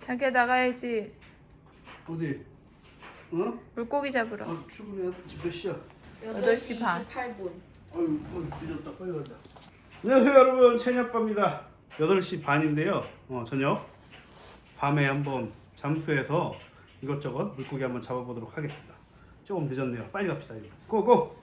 자기야 나가야지. 어디? 어? 물고기 잡으러. 아 출근해야 지금 몇 시야? 8시 반. 28분. 아유 아유, 늦었다 빨리 가자 안녕하세요 여러분 채니아빠입니다 8시 반인데요 어, 저녁 밤에 한번 잠수해서 이것저것 물고기 한번 잡아보도록 하겠습니다 조금 늦었네요 빨리 갑시다 이거 고고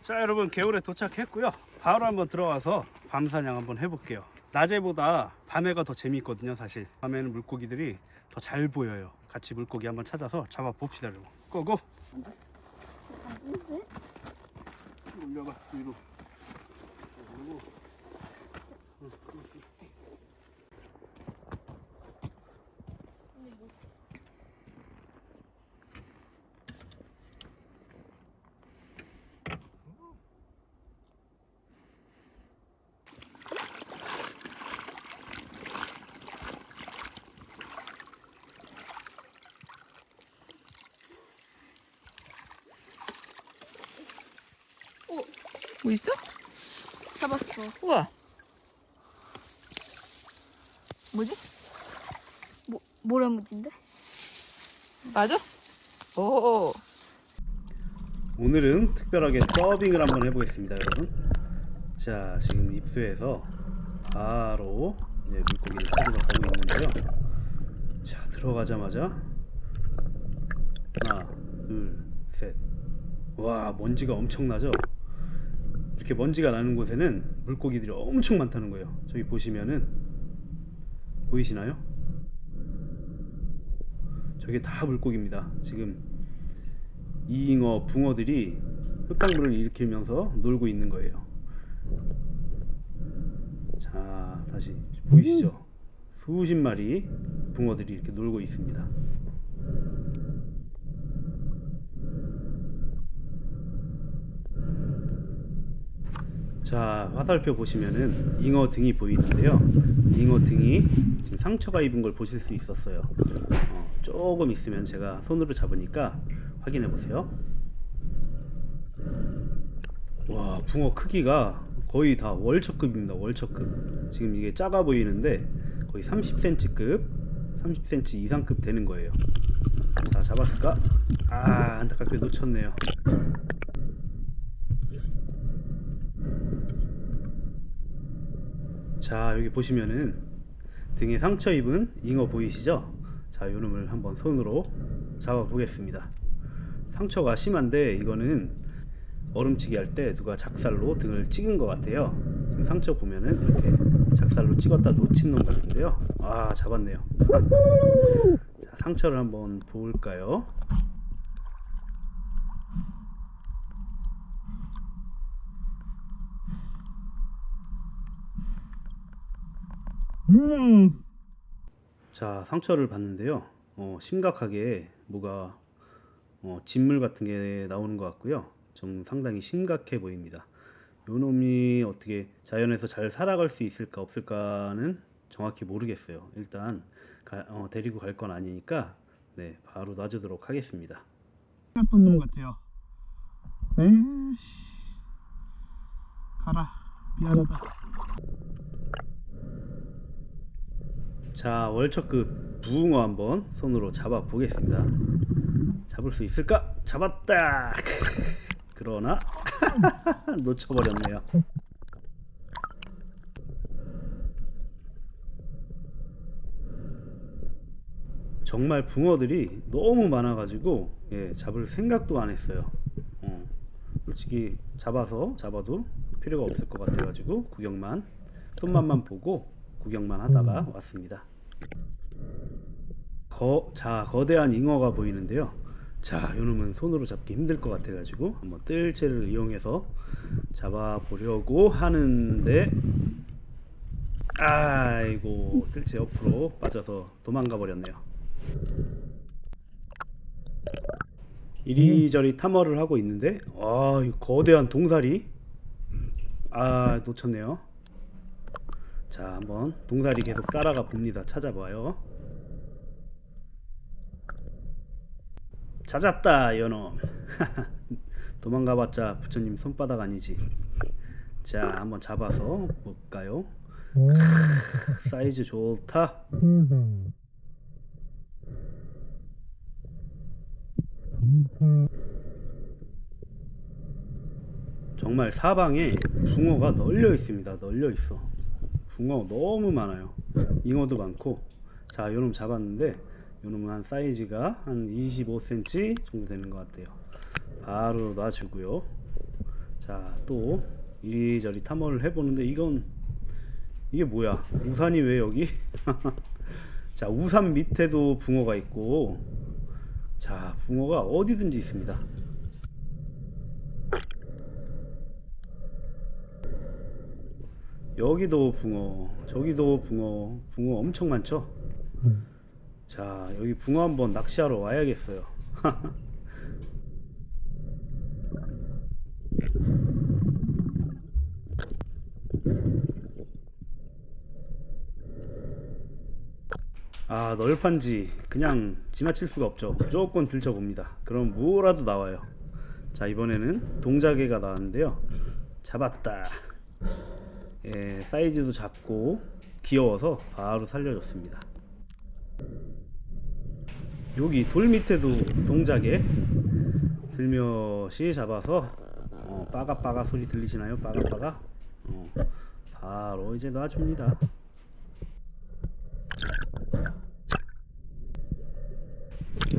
자 여러분 개울에 도착했고요 바로 한번 들어와서 밤사냥 한번 해볼게요 낮에보다 밤에가 더 재미있거든요 사실. 밤에는 물고기들이 더 잘 보여요. 같이 물고기 한번 찾아서 잡아 봅시다 여러분. 고고! 올려봐 위로 그리고 뭐 있어? 잡았어. 우와. 뭐지? 뭐 모래무지인데? 맞아? 오. 오늘은 특별하게 더빙을 한번 해보겠습니다, 여러분. 자, 지금 입수해서 바로 이제 물고기를 찾으러 가고 있는데요. 자, 들어가자마자 하나, 둘, 셋. 와, 먼지가 엄청나죠? 이렇게 먼지가 나는 곳에는 물고기들이 엄청 많다는 거예요. 저기 보시면은 보이시나요? 저게 다 물고기입니다. 지금 이잉어, 붕어들이 흙탕물을 일으키면서 놀고 있는 거예요. 자, 다시 보이시죠? 수십 마리 붕어들이 이렇게 놀고 있습니다. 자, 화살표 보시면은 잉어 등이 보이는데요. 잉어 등이 지금 상처가 입은 걸 보실 수 있었어요. 어, 조금 있으면 제가 손으로 잡으니까 확인해 보세요. 와, 붕어 크기가 거의 다 월척급입니다. 월척급. 지금 이게 작아 보이는데 거의 30cm급, 30cm 이상급 되는 거예요. 자, 잡았을까? 아, 안타깝게 놓쳤네요. 자, 여기 보시면은 등에 상처 입은 잉어 보이시죠? 자, 요 놈을 한번 손으로 잡아 보겠습니다. 상처가 심한데 이거는 얼음치기 할 때 누가 작살로 등을 찍은 것 같아요. 지금 상처 보면은 이렇게 작살로 찍었다 놓친 놈 같은데요. 아 잡았네요. 자, 상처를 한번 볼까요? 자 상처를 봤는데요. 어, 심각하게 뭐가 어, 진물 같은 게 나오는 것 같고요. 좀 상당히 심각해 보입니다. 요 놈이 어떻게 자연에서 잘 살아갈 수 있을까 없을까는 정확히 모르겠어요. 일단 가- 어, 데리고 갈 건 아니니까 네 바로 놔주도록 하겠습니다. 나쁜 놈 같아요. 에이 가라 미안하다. 자 월척급 부흥어 한번 손으로 잡아 보겠습니다. 잡을 수 있을까? 잡았다. 그러나 놓쳐버렸네요. 정말 붕어들이 너무 많아가지고 예, 잡을 생각도 안 했어요. 어, 솔직히 잡아서 잡아도 필요가 없을 것 같아가지고 구경만 손맛만 보고 구경만 하다가 왔습니다. 거, 자 거대한 잉어가 보이는데요. 자, 요놈은 손으로 잡기 힘들 것 같아가지고 한번 뜰채를 이용해서 잡아보려고 하는데 아이고 뜰채 옆으로 빠져서 도망가 버렸네요. 이리저리 탐험을 하고 있는데 아, 이 거대한 동사리 아 놓쳤네요. 자 한번 동사리 계속 따라가 봅니다. 찾아봐요. 찾았다 연놈. 도망가봤자 부처님 손바닥 아니지. 자 한번 잡아서 볼까요? 크, 사이즈 좋다. 정말 사방에 붕어가 널려 있습니다. 널려 있어. 붕어 너무 많아요. 잉어도 많고. 자, 요놈 잡았는데 요놈은 한 사이즈가 한 25cm 정도 되는 것 같아요. 바로 놔주고요. 자, 또 이리저리 탐험을 해보는데 이건 이게 뭐야? 우산이 왜 여기? 자, 우산 밑에도 붕어가 있고, 자, 붕어가 어디든지 있습니다. 여기도 붕어, 저기도 붕어, 붕어 엄청 많죠? 자, 여기 붕어 한번 낚시하러 와야겠어요. 아, 널판지 그냥 지나칠 수가 없죠. 무조건 들춰봅니다. 그럼 뭐라도 나와요. 자, 이번에는 동자개가 나왔는데요. 잡았다. 예, 사이즈도 작고 귀여워서 바로 살려줬습니다. 여기 돌 밑에도 동작에 슬며시 잡아서 어, 빠가빠가 소리 들리시나요? 빠가빠가 어, 바로 이제 놔줍니다.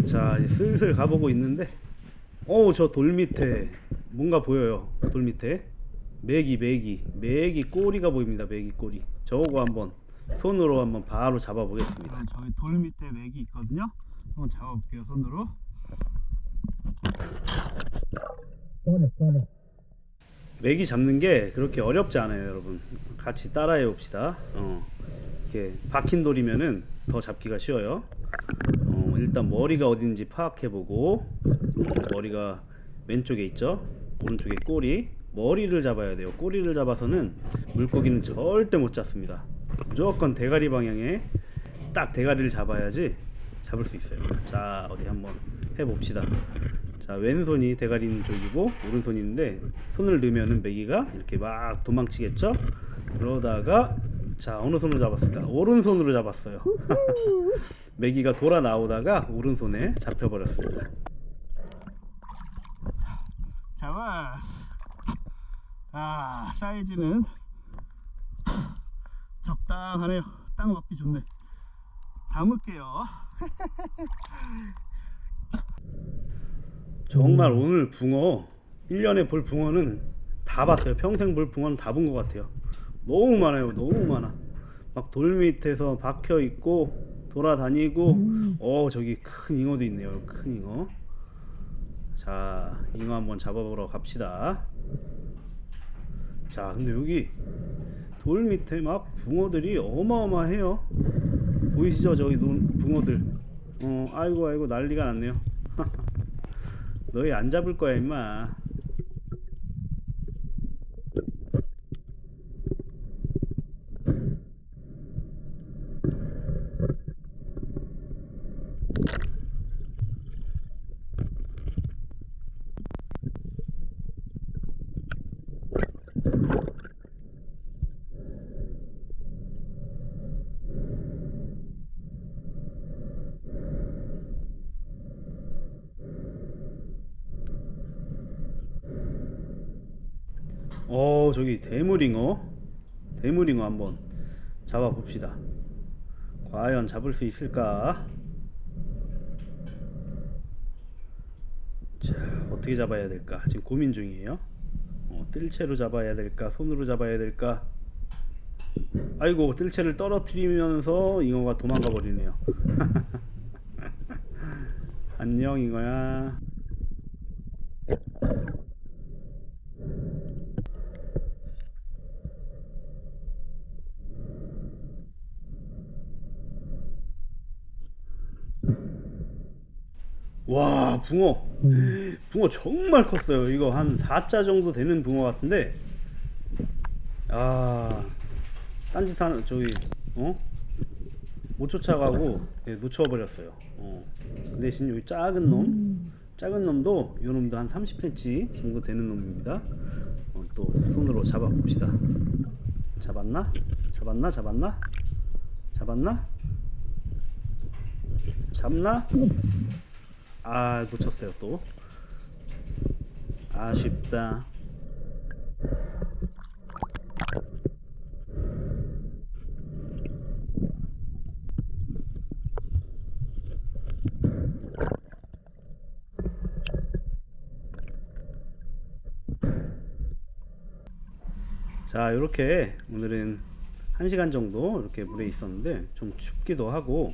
자 이제 슬슬 가보고 있는데 어저 돌 밑에 뭔가 보여요 돌 밑에 메기 메기. 메기 꼬리가 보입니다 메기 꼬리. 저거 한번 손으로 한번 바로 잡아 보겠습니다. 저기 돌 밑에 메기 있거든요? 한번 잡아 볼게요 손으로. 메기 잡는 게 그렇게 어렵지 않아요 여러분. 같이 따라해 봅시다. 어, 이렇게 박힌 돌이면은 더 잡기가 쉬워요. 어, 일단 머리가 어딘지 파악해 보고 어, 머리가 왼쪽에 있죠? 오른쪽에 꼬리 머리를 잡아야 돼요. 꼬리를 잡아서는 물고기는 절대 못 잡습니다. 무조건 대가리 방향에 딱 대가리를 잡아야지 잡을 수 있어요. 자 어디 한번 해봅시다. 자 왼손이 대가리 있는 쪽이고 오른손이 있는데 손을 넣으면은 메기가 이렇게 막 도망치겠죠? 그러다가 자 어느 손으로 잡았을까? 오른손으로 잡았어요. 메기가 돌아 나오다가 오른손에 잡혀버렸습니다. 잡아. 아 사이즈는 적당하네요. 딱 먹기 좋네. 담을게요. 정말 오늘 붕어 1년에 볼 붕어는 다 봤어요. 평생 볼 붕어는 다 본 것 같아요. 너무 많아요. 너무 많아. 막 돌 밑에서 박혀 있고 돌아다니고 어 저기 큰 잉어도 있네요. 큰 잉어. 자, 잉어 한번 잡아보러 갑시다. 자, 근데 여기 돌 밑에 막 붕어들이 어마어마해요. 보이시죠? 저기 논, 붕어들. 어, 아이고 아이고 난리가 났네요. 너희 안 잡을 거야, 임마. 어 저기 대물잉어. 대물잉어 한번 잡아 봅시다. 과연 잡을 수 있을까? 자 어떻게 잡아야 될까? 지금 고민 중이에요. 어, 뜰채로 잡아야 될까? 손으로 잡아야 될까? 아이고 뜰채를 떨어뜨리면서 잉어가 도망가 버리네요. 안녕 잉어야 와 붕어 붕어 정말 컸어요 이거 한 4자 정도 되는 붕어 같은데 아 딴짓 하는 저기 어? 못 쫓아가고 예, 놓쳐버렸어요 어. 그 대신 여기 작은 놈 작은 놈도 요 놈도 한 30cm 정도 되는 놈입니다 어, 또 손으로 잡아 봅시다 잡았나? 잡았나? 잡았나? 잡았나? 잡나? 아 놓쳤어요 또. 아쉽다. 자 이렇게 오늘은 1시간 정도 이렇게 물에 있었는데 좀 춥기도 하고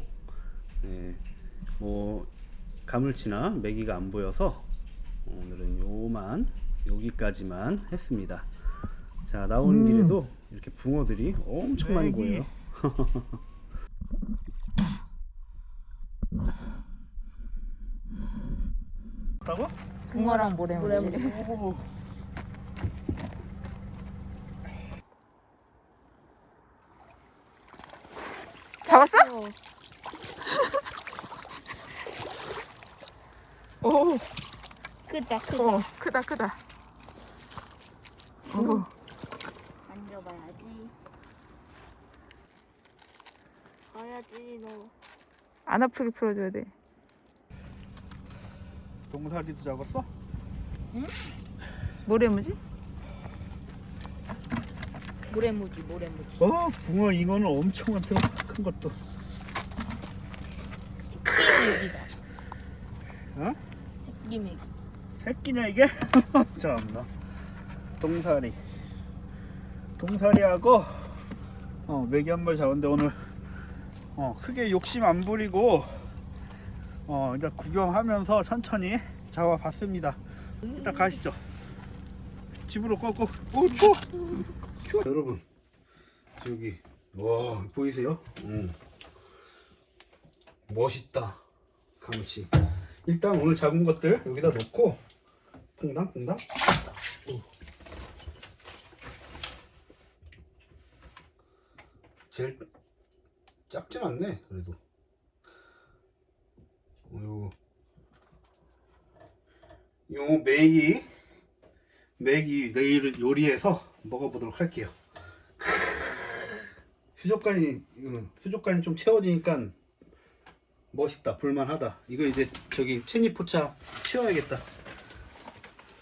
예, 뭐 가물치나 메기가 안 보여서 오늘은 요만 여기까지만 했습니다 자 나오는 길에도 이렇게 붕어들이 엄청 많이 보여요 뭐라고? 붕어랑 모래무지. 잡았어? 오, 크다 크다. 오, 크다, 크다. 오, 만져봐야지. 가야지 너. 안 아프게 풀어줘야 돼. 동사리도 잡았어? 모래무지? 모래무지 모래무지. 어 붕어 잉어는 엄청 많대 큰 것도 여기다. 어? 기믹. 새끼냐 이게? 참나 동사리 동사리하고 어 메기 한 마리 잡았는데 오늘 어 크게 욕심 안 부리고 어 이제 구경하면서 천천히 잡아봤습니다 일단 가시죠 집으로 꺼고 오고 여러분 저기 와 보이세요? 응. 멋있다 감치 일단 오늘 잡은 것들 여기다 놓고 퐁당 퐁당. 오. 제일 작진 않네 그래도. 요, 요 메기 메기 내일 요리해서 먹어보도록 할게요. 수족관이 음, 수족관이 좀 채워지니까 멋있다 볼만하다. 이거 이제 저기 깻잎 포차 치워야겠다